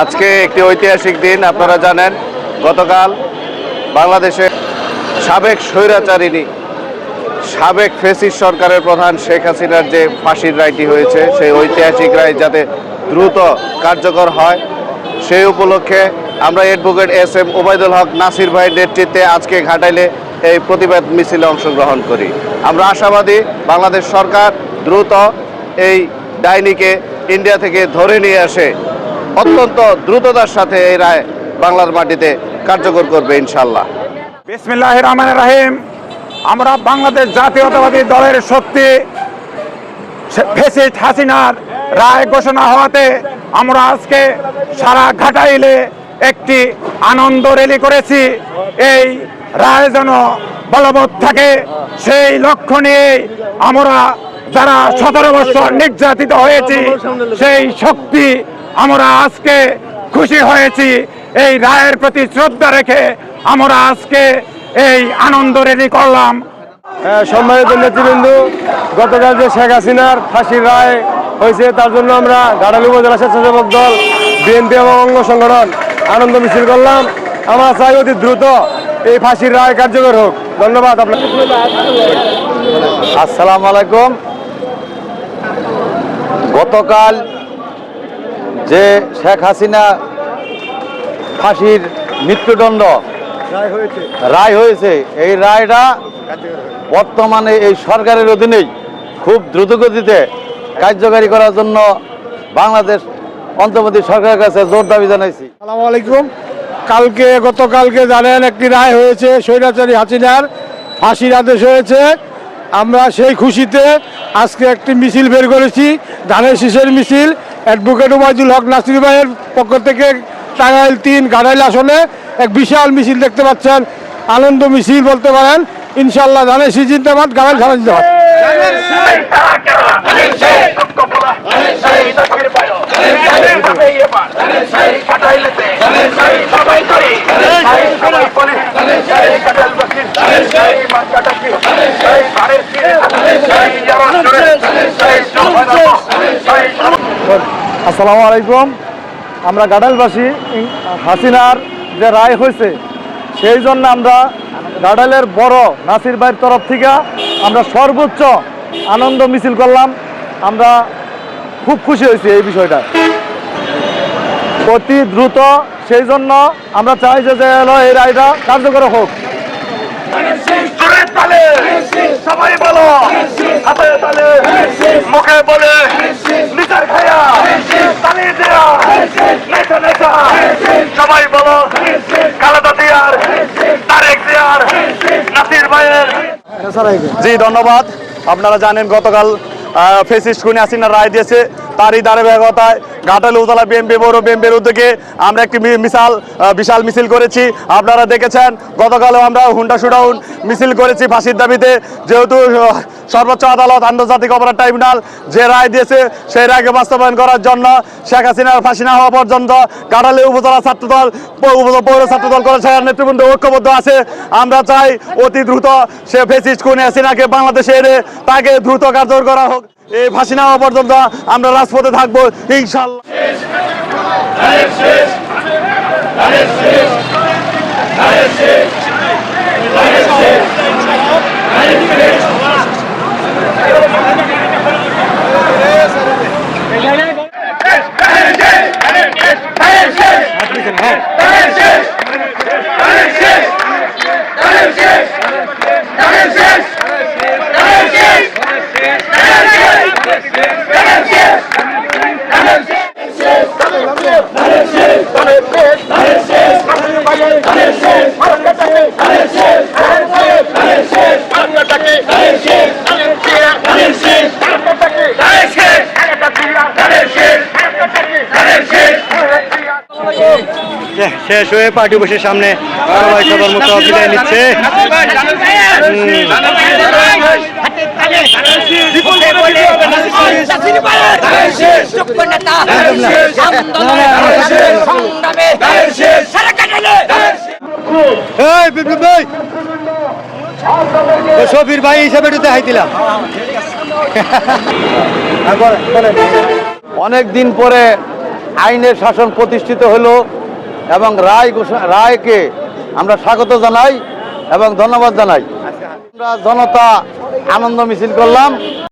আজকে একটি ঐতিহাসিক দিন, আপনারা জানেন, গতকাল বাংলাদেশের সাবেক স্বৈরাচারিণী, সাবেক ফেসিস সরকারের প্রধান শেখ হাসিনার যে ফাঁসির রায়টি হয়েছে, সেই ঐতিহাসিক রায় যাতে দ্রুত কার্যকর হয়, সেই উপলক্ষে আমরা advocate S M Obaidul Haque Nasir ভাইয়ের নেতৃত্বে আজকে ঘাটাইলে এই প্রতিবাদ মিছিলে অংশগ্রহণ করি। আমরা আশাবাদী বাংলাদেশ সরকার দ্রুত এই ডাইনিকে ইন্ডিয়া থেকে ধরে নিয়ে আসে অত্যন্ত দ্রুততার সাথে এই রায় বাংলার মাটিতে কার্যকর করবে ইনশাল্লাহ বিসমিল্লাহ রহমান রাহিম আমরা বাংলাদেশ জাতীয়তাবাদী দলের শক্তি ফেসিট হাসিনার রায় ঘোষণা হওয়াতে আমরা আজকে সারা ঘাটাইলে একটি আনন্দ র্যালি করেছি। এই রায় যেন বলবৎ থাকে, সেই লক্ষ্য নিয়ে আমরা যারা সতেরো বছর নির্যাতিত হয়েছি, সেই শক্তি আমরা আজকে খুশি হয়েছি এই রায়ের প্রতি শ্রদ্ধা রেখে আমরা আজকে এই আনন্দ রেডি করলাম। হ্যাঁ, সম্মানিত নেতৃবৃন্দ গতকাল যে শেখ হাসিনার ফাঁসির রায় হয়েছে তার জন্য আমরা গাড়ালি উপজেলা স্বেচ্ছাসেবক দল বিএনপি এবং অঙ্গ সংগঠন আনন্দ মিছিল করলাম। আমরা চাই অতি দ্রুত এই ফাঁসির রায় কার্যকর হোক। ধন্যবাদ আপনার আসসালামু আলাইকুম। গতকাল যে শেখ হাসিনা ফাঁসির মৃত্যুদণ্ড রায় হয়েছে। এই রায়টা বর্তমানে এই সরকারের অধীনেই খুব দ্রুতগতিতে কার্যকারী করার জন্য বাংলাদেশ অন্তর্বর্তী সরকারের কাছে জোর দাবি জানাইছি। আসসালামু আলাইকুম। কালকে গতকালকে জানেন একটি রায় হয়েছে স্বৈরাচারী হাসিনার ফাঁসির আদেশ হয়েছে। আমরা সেই খুশিতে আজকে একটি মিছিল বের করেছি, ধানের শীষের মিছিল। অ্যাডভোকেট ওবায়দুল হক নাসির ভাইয়ের পক্ষ থেকে টাঙ্গাইল তিন গাড়াইল আসনে এক বিশাল মিছিল দেখতে পাচ্ছেন। আনন্দ মিছিল বলতে পারেন। ইনশাল্লাহ ধানের শীষ জিন্দাবাদ গাড়াইল থানা জিন্দাবাদ। আসসালামু আলাইকুম। আমরা গাডালবাসী হাসিনার যে রায় হয়েছে, সেই জন্য আমরা গাডালের বড় নাসির ভাইয়ের তরফ থেকে আমরা সর্বোচ্চ আনন্দ মিছিল করলাম। আমরা খুব খুশি হয়েছি এই বিষয়টা। অতি দ্রুত সেই জন্য আমরা চাই যে হলো এই রায়টা কার্যকর হোক। সবাই বলো হাতে তালে। মুখে বলে লিটার খায়া তালি দেয়া নেতা নেতা সবাই বলো, খালেদা দিয়ার তারেক দিয়ার নাসির ভাইয়ের। জি, ধন্যবাদ। আপনারা জানেন গতকাল ফেসিস খুনি আসিনা রায় দিয়েছে। তারই ধারাবাহিকতায় ঘাটাল উপজেলা বিএনপি বড় বিএনপির উদ্যোগে আমরা একটি মি- মিসাল আহ, বিশাল মিছিল করেছি। আপনারা দেখেছেন গতকালও আমরা হুন্ডা শুডাউন মিছিল করেছি ফাঁসির দাবিতে। যেহেতু সর্বোচ্চ আদালত আন্তর্জাতিক অপরাধ ট্রাইব্যুনাল যে রায় দিয়েছে সেই রায়কে বাস্তবায়ন করার জন্য শেখ হাসিনার ফাঁসি না হওয়া পর্যন্ত কাটালে উপজেলা ছাত্রদল পৌর ছাত্রদল কলেজের নেতৃবৃন্দ ঐক্যবদ্ধ আছে। আমরা চাই অতি দ্রুত সে ফেসিস খুন হাসিনাকে বাংলাদেশে এনে তাকে দ্রুত কার্যকর করা হোক। এই ফাঁসি নেওয়া পর্যন্ত আমরা রাজপথে থাকব ইনশাল্লাহ হয়ে পার্টি বসে সামনে সবাই সবার মতো বিদায় নিচ্ছে। এই বিপ্লব ভাই। হিসাবে ভাই হিসেবে একটু দেখাই দিলাম। অনেক দিন পরে আইনের শাসন প্রতিষ্ঠিত হলো। এবং রায় রায়কে আমরা স্বাগত জানাই এবং ধন্যবাদ জানাই। আমরা জনতা আনন্দ মিছিল করলাম।